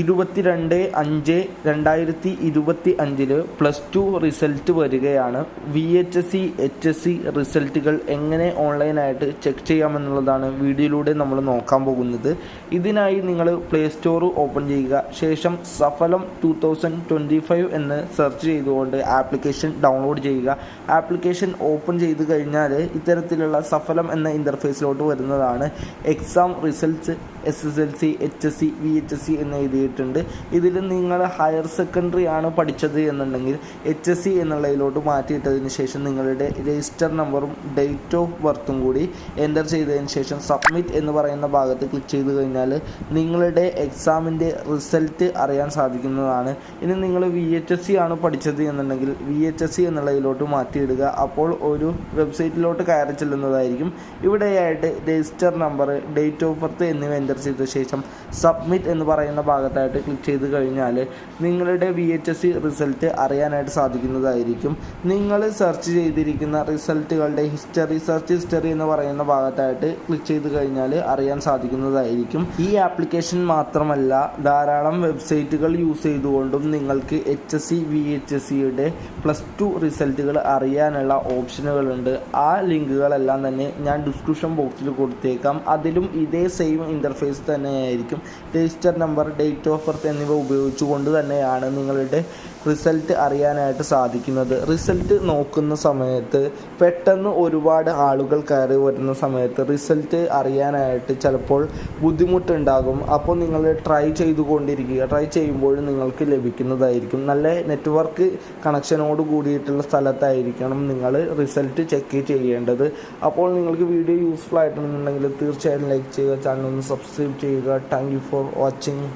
ഇരുപത്തിരണ്ട് അഞ്ച് രണ്ടായിരത്തി ഇരുപത്തി അഞ്ചിൽ പ്ലസ് ടു റിസൾട്ട് വരികയാണ്. V H S C H S C റിസൾട്ടുകൾ എങ്ങനെ ഓൺലൈനായിട്ട് ചെക്ക് ചെയ്യാമെന്നുള്ളതാണ് വീഡിയോയിലൂടെ നമ്മൾ നോക്കാൻ പോകുന്നത്. ഇതിനായി നിങ്ങൾ പ്ലേ സ്റ്റോർ ഓപ്പൺ ചെയ്യുക. ശേഷം Saphalam two thousand twenty five എന്ന് സെർച്ച് ചെയ്തുകൊണ്ട് ആപ്ലിക്കേഷൻ ഡൗൺലോഡ് ചെയ്യുക. ആപ്ലിക്കേഷൻ ഓപ്പൺ ചെയ്ത് കഴിഞ്ഞാൽ ഇത്തരത്തിലുള്ള സഫലം എന്ന ഇന്റർഫേസിലോട്ട് വരുന്നതാണ്. Exam results S S L C H S C V H S C എന്ന് എഴുതിയിട്ടുണ്ട്. ഇതിൽ നിങ്ങൾ ഹയർ സെക്കൻഡറി ആണ് പഠിച്ചത് എന്നുണ്ടെങ്കിൽ എച്ച് എസ് സി എന്നുള്ളതിലോട്ട് മാറ്റിയിട്ടതിന് ശേഷം നിങ്ങളുടെ രജിസ്റ്റർ നമ്പറും ഡേറ്റ് ഓഫ് ബർത്തും കൂടി എന്റർ ചെയ്തതിന് ശേഷം സബ്മിറ്റ് എന്ന് പറയുന്ന ഭാഗത്ത് ക്ലിക്ക് ചെയ്ത് കഴിഞ്ഞാൽ നിങ്ങളുടെ എക്സാമിന്റെ റിസൾട്ട് അറിയാൻ സാധിക്കുന്നതാണ്. ഇനി നിങ്ങൾ വി എച്ച് എസ് സി ആണ് പഠിച്ചത് എന്നുണ്ടെങ്കിൽ വി എച്ച് എസ് സി എന്നുള്ളതിലോട്ട് മാറ്റിയിടുക. അപ്പോൾ ഒരു വെബ്സൈറ്റിലോട്ട് കയറി ചെല്ലുന്നതായിരിക്കും. ഇവിടെയായിട്ട് register number date of birth എന്നിവ എന്റർ ചെയ്ത ശേഷം സബ്മിറ്റ് എന്ന് പറയുന്ന ഭാഗത്തായിട്ട് ക്ലിക്ക് ചെയ്ത് കഴിഞ്ഞാൽ നിങ്ങളുടെ V H S C result അറിയാനായിട്ട് സാധിക്കുന്നതായിരിക്കും. നിങ്ങൾ സെർച്ച് ചെയ്തിരിക്കുന്ന റിസൾട്ടുകളുടെ ഹിസ്റ്ററി സെർച്ച് ഹിസ്റ്ററി എന്ന് പറയുന്ന ഭാഗത്തായിട്ട് ക്ലിക്ക് ചെയ്ത് കഴിഞ്ഞാൽ അറിയാൻ സാധിക്കുന്നതായിരിക്കും. ഈ ആപ്ലിക്കേഷൻ മാത്രമല്ല ധാരാളം വെബ്സൈറ്റുകൾ യൂസ് ചെയ്തുകൊണ്ടും നിങ്ങൾക്ക് H S C V H S സിയുടെ പ്ലസ് ടു റിസൾട്ടുകൾ അറിയാനുള്ള ഓപ്ഷനുകളുണ്ട് ആ ലിങ്കുകളെല്ലാം തന്നെ ഞാൻ ഡിസ്ക്രിപ്ഷൻ ബോക്സിൽ കൊടുത്തേക്കാം. അതിലും ഇതേ സെയിം ഇന്റർഫേസ് തന്നെയായിരിക്കും. Register number date of birth എന്നിവ ഉപയോഗിച്ചുകൊണ്ട് തന്നെയാണ് നിങ്ങളുടെ റിസൾട്ട് അറിയാനായിട്ട് സാധിക്കുന്നത്. റിസൾട്ട് നോക്കുന്ന സമയത്ത് പെട്ടെന്ന് ഒരുപാട് ആളുകൾ കയറി വരുന്ന സമയത്ത് റിസൾട്ട് അറിയാനായിട്ട് ചിലപ്പോൾ ബുദ്ധിമുട്ടുണ്ടാകും. അപ്പോൾ നിങ്ങൾ ട്രൈ ചെയ്തുകൊണ്ടിരിക്കുക. ട്രൈ ചെയ്യുമ്പോൾ നിങ്ങൾക്ക് ലഭിക്കുന്നതായിരിക്കും. നല്ല നെറ്റ്വർക്ക് കണക്ഷനോട് കൂടിയിട്ടുള്ള സ്ഥലത്തായിരിക്കണം നിങ്ങൾ റിസൾട്ട് ചെക്ക് ചെയ്യേണ്ടത്. അപ്പോൾ നിങ്ങൾക്ക് വീഡിയോ യൂസ്ഫുൾ ആയിട്ടുണ്ടെന്നുണ്ടെങ്കിൽ തീർച്ചയായും ലൈക്ക് ചെയ്യുക ചാനൽ ഒന്ന് സബ്സ്ക്രൈബ് ചെയ്യുക. Thank you for watching.